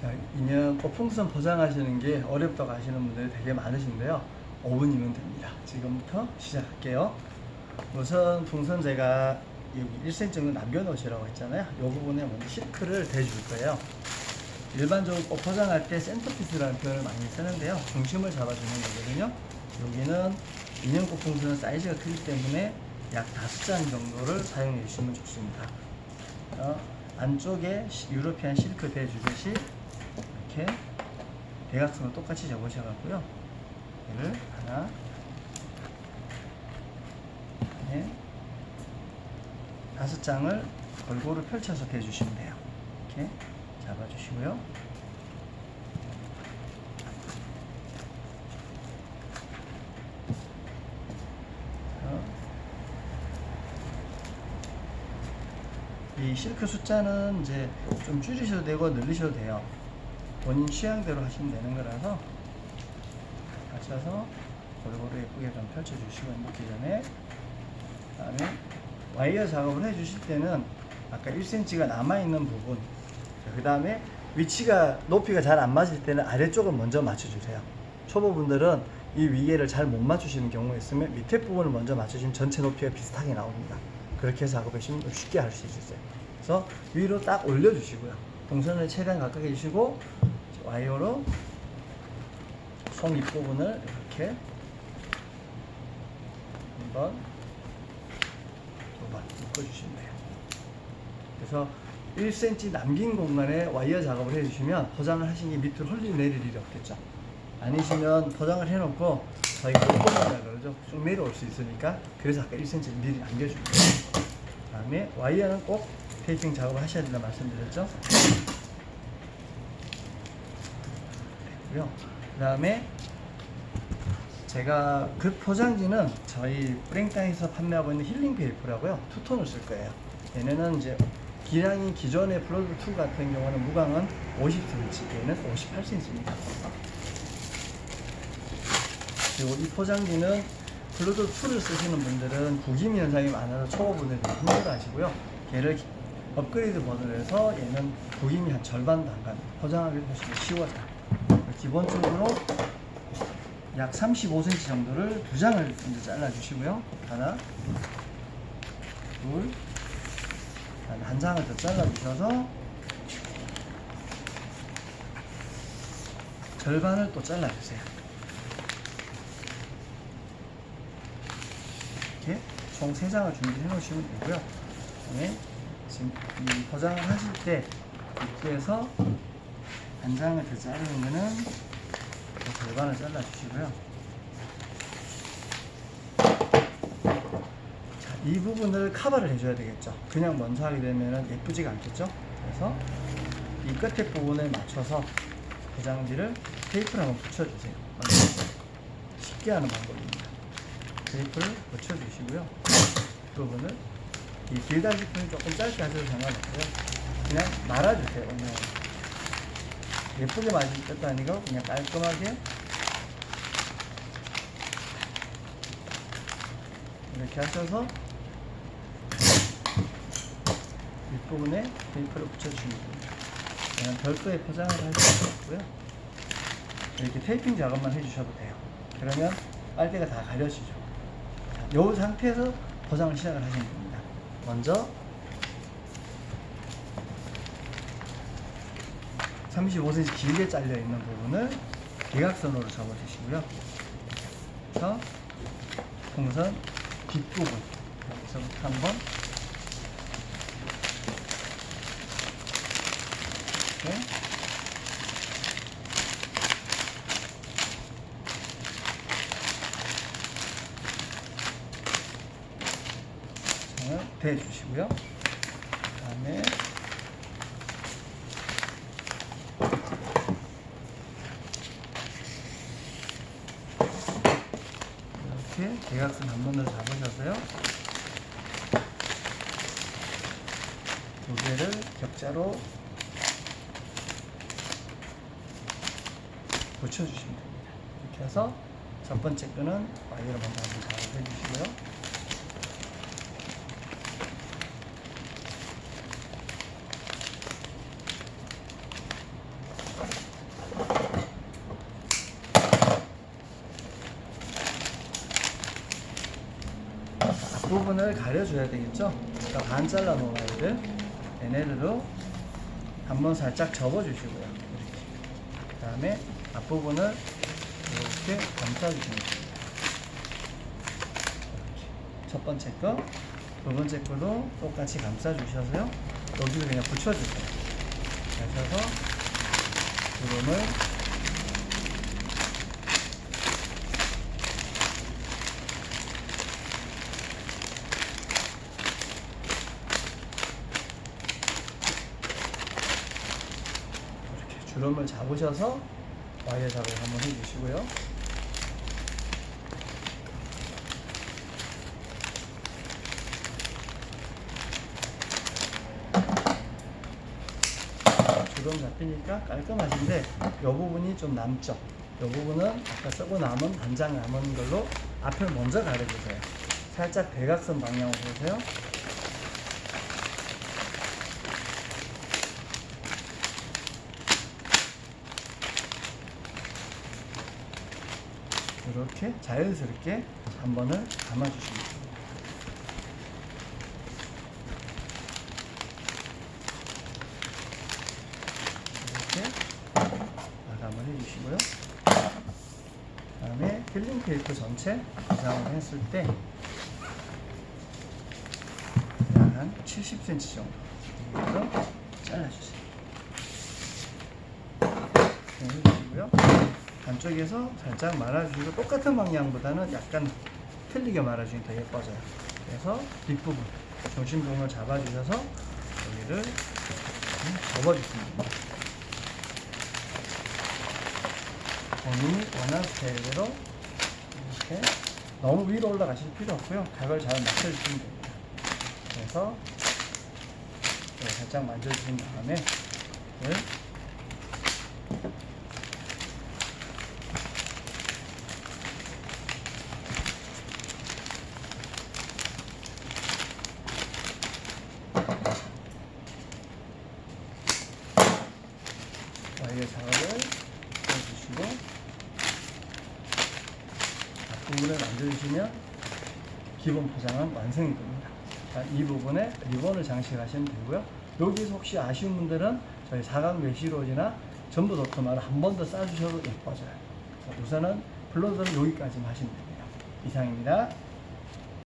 자, 인형 꽃풍선 포장하시는 게 어렵다고 하시는 분들이 되게 많으신데요. 5분이면 됩니다. 지금부터 시작할게요. 우선 풍선 제가 여기 1cm 정도 남겨놓으시라고 했잖아요. 이 부분에 먼저 실크를 대줄 거예요. 일반적으로 꽃 포장할 때 센터피스라는 표현을 많이 쓰는데요. 중심을 잡아주는 거거든요. 여기는 인형 꽃풍선은 사이즈가 크기 때문에 약 5장 정도를 사용해 주시면 좋습니다. 어, 안쪽에 시- 유로피안 실크 대주듯이 이렇게 대각선을 똑같이 접으셔갖고요. 얘를 하나, 네, 다섯 장을 골고루 펼쳐서 대주시면 돼요. 이렇게 잡아주시고요. 어, 이 실크 숫자는 이제 좀 줄이셔도 되고 늘리셔도 돼요. 본인 취향대로 하시면 되는 거라서 맞춰서 골고루 예쁘게 좀 펼쳐주시고 먹기 전에 그다음에 와이어 작업을 해주실 때는 아까 1cm가 남아있는 부분 그 다음에 위치가 높이가 잘 안 맞을 때는 아래쪽을 먼저 맞춰주세요. 초보분들은 이 위에를 잘 못 맞추시는 경우가 있으면 밑에 부분을 먼저 맞추시면 전체 높이가 비슷하게 나옵니다. 그렇게 해서 작업하시면 좀 쉽게 할 수 있어요. 그래서 위로 딱 올려주시고요. 동선을 최대한 가깝게 해주시고 와이어로 송 윗부분을 이렇게 한번 두번 묶어주시면 돼요. 그래서 1cm 남긴 공간에 와이어 작업을 해주시면 포장을 하신 게 밑으로 흘리 내릴 일이 없겠죠. 아니시면 포장을 해놓고 저희가 꼼꼼하다 그러죠. 쭉 내려올 수 있으니까 그래서 아까 1cm 미리 남겨주고 그 다음에 와이어는 꼭 테이핑 작업을 하셔야 된다 말씀드렸죠. 됐고요. 그 다음에 제가 그 포장지는 저희 프랭타에서 판매하고 있는 힐링 페이퍼라고요. 투톤을 쓸 거예요. 얘네는 이제 기량이 기존의 플로드 2 같은 경우는 무광은 50cm, 얘는 58cm입니다. 그리고 이 포장지는 플로드 2를 쓰시는 분들은 구김 현상이 많아서 초보분들이 좀 힘들어 하시고요. 얘를 업그레이드 버전을 해서 얘는 구김이 한 절반도 안 갑니다. 포장하기도 훨씬 쉬워져요. 기본적으로 약 35cm 정도를 두 장을 먼저 잘라 주시고요. 하나, 둘, 한, 한 장을 더 잘라 주셔서 절반을 또 잘라 주세요. 이렇게 총세 장을 준비해 놓으시면 되고요. 그다음에 지금 이 포장을 하실 때 입구에서 한 장을 더 자르는 거는 그 절반을 잘라 주시고요. 자, 이 부분을 커버를 해줘야 되겠죠. 그냥 먼저 하게 되면 예쁘지가 않겠죠. 그래서 이 끝에 부분에 맞춰서 포장지를 테이프를 한번 붙여주세요. 쉽게 하는 방법입니다. 테이프를 붙여주시고요. 이 부분을 이 길다리 부분 조금 짧게 하셔도 상관없고요. 그냥 말아주세요. 그냥 예쁘게 맞을 것도 아니고 그냥 깔끔하게 이렇게 하셔서 윗부분에 테이프를 붙여주시면 됩니다. 그냥 별도의 포장을 할 필요 없고요. 이렇게 테이핑 작업만 해주셔도 돼요. 그러면 빨대가 다 가려지죠. 자, 이 상태에서 포장을 시작을 하시면 됩니다. 먼저 35cm 길게 잘려 있는 부분을 대각선으로 접어주시고요. 그래서 풍선 뒷부분 여기서부터 한번 이렇게 대주시고요. 그 다음에 이렇게 대각선 한 번을 잡으셔서요. 두 개를 격자로 붙여주시면 됩니다. 이렇게 해서 첫 번째 끈은 와이어로 먼저 한번 작업해 주시고요. 앞 부분을 가려줘야 되겠죠? 그러니까 반 잘라 놓아야 돼. 얘네들도 한번 살짝 접어주시고요. 이렇게. 그 다음에 앞부분을 이렇게 감싸주시면 됩니다. 첫 번째 거, 두 번째 거도 똑같이 감싸주셔서요. 여기를 그냥 붙여주세요. 하셔서 주름을 주름을 잡으셔서 와이어 작업 한번 해주시고요. 주름 잡히니까 깔끔하신데 이 부분이 좀 남죠. 이 부분은 아까 쓰고 남은 단장 남은 걸로 앞을 먼저 가려주세요. 살짝 대각선 방향으로 보세요. 이렇게 자연스럽게 한 번을 감아주시면 됩니다. 이렇게 마감을 해주시고요. 그 다음에 필링 테이프 전체 이상을 했을 때 한 70cm 정도 잘라주세요. 이렇게 해주시고요. 안쪽에서 살짝 말아주시고 똑같은 방향보다는 약간 틀리게 말아주시면 더 예뻐져요. 그래서 뒷부분 중심 부분을 잡아주셔서 여기를 접어주십니다. 본인이 원하는 스타일대로 이렇게 너무 위로 올라가실 필요 없고요. 각을 잘 맞춰주시면 됩니다. 그래서 네, 살짝 만져주신 다음에 이걸 와이어 작업을 해주시고 만져주시면 기본 포장은 완성이 됩니다. 자, 이 부분에 리본을 장식하시면 되고요. 여기서 혹시 아쉬운 분들은 저희 사각 메시로지나 전부 도톰화를 한 번 더 싸주셔도 예뻐져요. 자, 우선은 블러드는 여기까지만 하시면 됩니다. 이상입니다.